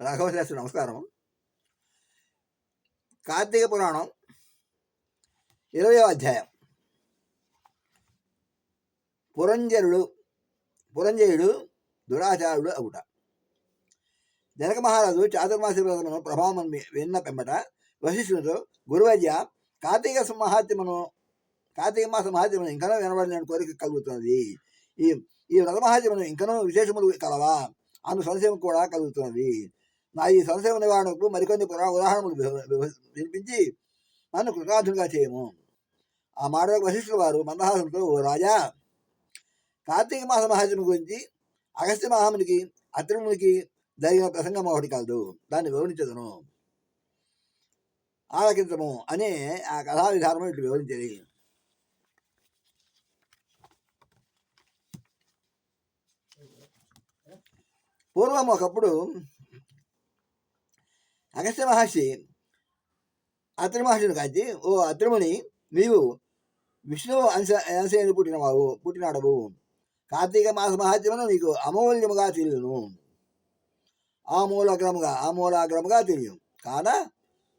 రాఘవశాస్త్రి నమస్కారం. కార్తీక పురాణం ఇరవయో అధ్యాయం. పురంజరుడు పురంజయుడు దురాచారుడు అవుట. జనక మహారాజు చాతుర్మాసి వ్రతమును ప్రభావం విన్న పెంబట వశిష్ఠునితో గురువైద్య కార్తీక మహాత్యమును కార్తీక మాస మహాత్యమును ఇంకనో వినబడిన కోరిక కలుగుతున్నది. ఈ ఈ వ్రత మహాత్యమును ఇంకనో విశేషములు కలవా? అను సంశయం కూడా కలుగుతున్నది. నా ఈ సంశయం నివారణకు మరికొన్ని పురా ఉదాహరణలు వినిపించి నన్ను కృతార్థునిగా చేయము. ఆ మాటలకు వశిష్ఠుల వారు మందహాసంతో ఓ రాజా కార్తీక మాస మహాత్యం గురించి అగస్త్య మహామునికి అత్రిమునికి జరిగిన ప్రసంగం ఒకటి కలదు. దాన్ని వివరించదును. ఆలకించము అనే ఆ కథా విధానం ఇట్లు వివరించేది. పూర్వం ఒకప్పుడు అగస్త్య మహర్షి అత్రి మహర్షిని కాచి ఓ అత్రిముని నీవు విష్ణువు అంశ అంశని పుట్టినవావు పుట్టినాడవు. కార్తీక మాస మహాత్యమును నీకు అమూల్యముగా తెలియను. ఆమూలగ్రముగా ఆమూలాగ్రముగా తెలియను. కాన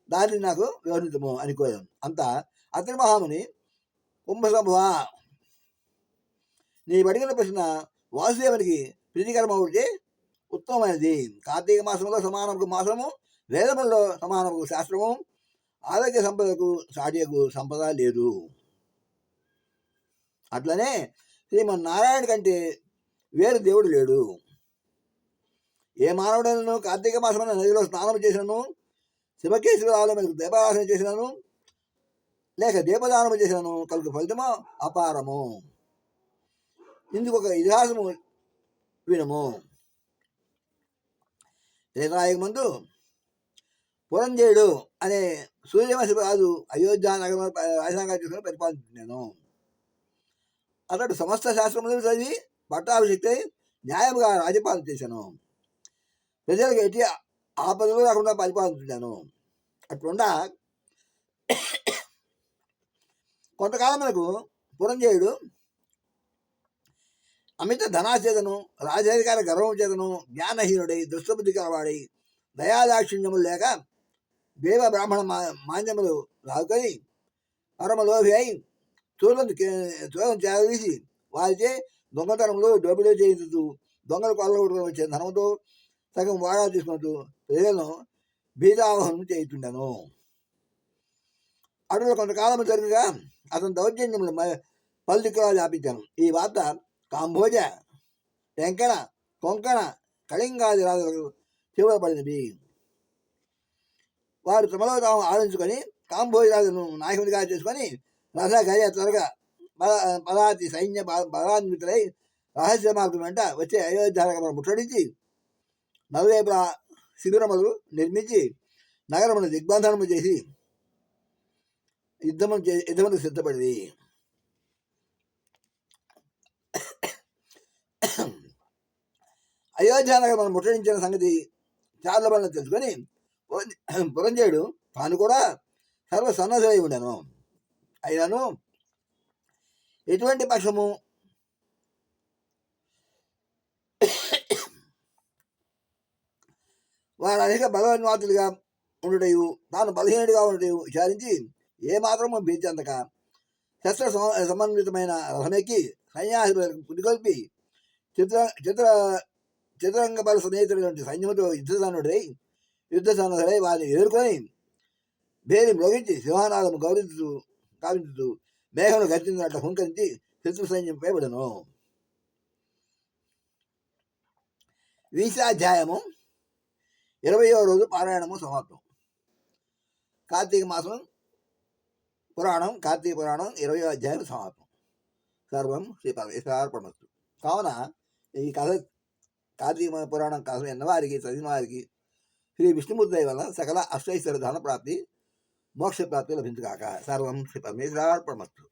దాన్ని నాకు వివరించము అని కోరాను. అంతా అత్రి మహాముని కుంభసంభవ నీ అడిగిన ప్రశ్న వాసుదేవునికి ప్రీతికరమవుతే ఉత్తమమైనది. కార్తీక మాసంలో సమానము మాసము వేదములలో సమానము శాస్త్రము ఆరోగ్య సంపదకు సాటియకు సంపద లేదు. అట్లనే శ్రీమన్నారాయణ కంటే వేరు దేవుడు లేడు. ఏ మానవుడైనను కార్తీక మాసమైన నదిలో స్నానం చేసినను శివకేశ్వరాలు మనకు దీపారాధన చేసినను లేక దీపదానం చేసినను కలుగు ఫలితము అపారము. ఇందుకు ఒక ఇతిహాసము వినము. త్రేతాయుగ ముందు పురంజయుడు అనే సూర్యవంశ రాజు అయోధ్య నగరం రాజధానిగా చేసుకుని పరిపాలించుకున్నాను అతడు సమస్త శాస్త్రములు చదివి పట్టాభిషిక్తై న్యాయముగా రాజ్యపాలన చేశాను. ప్రజలకు ఎట్టి ఆపదలు రాకుండా పరిపాలించున్నాను అట్లుండా కొంతకాలం మనకు పురంజయుడు అమిత ధనాచేతను రాజాధికార గర్వం చేతను జ్ఞానహీనుడై దుష్టబుద్ధి కలవాడై దయాదాక్షిణ్యములు లేక దేవ బ్రాహ్మణ మా మాన్యములు రాకని పరమలోభి అయి చూడలను చూడలను చేరదీసి వారిచే దొంగతనంలో దోపిడీ చేయించుతూ దొంగలు కొల్లగొట్టుకుని వచ్చే ధనంతో సగం వాడా తీసుకుంటూ ప్రజలను బీజావహనం చేయుతుండను అడవులు కొంతకాలం జరుగుగా అతని దౌర్జన్యములు పలు దిక్కులా వ్యాపించాను. ఈ వార్త కాంబోజ టెంకణ కొంకణ కళింగాది రాజులకు చెవులబడినవి వారు తమలో తాము ఆలోచించుకొని కాంబోజ రాజును నాయకునిగా చేసుకొని రథ త్వరగా బల బలాది సైన్య బలాన్వితులై రహస్య మార్గం వెంట వచ్చే అయోధ్య ముట్టడించి నలువైపుల శిబిరములు నిర్మించి నగరమును దిగ్బంధనము చేసి యుద్ధము చే యుద్ధములకు సిద్ధపడింది. అయోధ్య ముట్టడించిన సంగతి చాలా తెలుసుకొని పురంజయుడు తాను కూడా సర్వ సన్నద్ధులై ఉండను. అయినను ఎటువంటి పక్షము వారు అనేక బలవన్వాతులుగా ఉండటయు తాను బలహీనుడిగా ఉండటయు విచారించి ఏ మాత్రము శస్త్ర సమన్వితమైన రథమెక్కి సన్యాసులకు పురికొల్పి చిత్ర చిత్ర చతురంగ బల సమేతుడైనటువంటి సైన్యముతో యుద్ధసన్నుడై యుద్ధ సన్నద్ధులై వారిని ఎదుర్కొని భేరి మ్రోగించి సింహానాదము గౌరవించుతూ కావించుతూ మేఘను గర్జించినట్లు హుంకరించి శత్రు సైన్యం పేబడను. వీసాధ్యాయము ఇరవయో రోజు పారాయణము సమాప్తం. కార్తీక మాసం పురాణం కార్తీక పురాణం ఇరవయో అధ్యాయం సమాప్తం. సర్వం శ్రీ పరమేశ్వరార్పణమస్తు కావున ఈ కథ కార్తీక పురాణం కథ ఎన్నవారికి చదివిన వారికి శ్రీ విష్ణుమూర్తి దయ వల్ల సకల అష్టైశ్వర ధన ప్రాప్తి మోక్ష ప్రాప్తి లభించుగాక. సర్వం శ్రీ పరమేశ్వరార్పణమస్తు.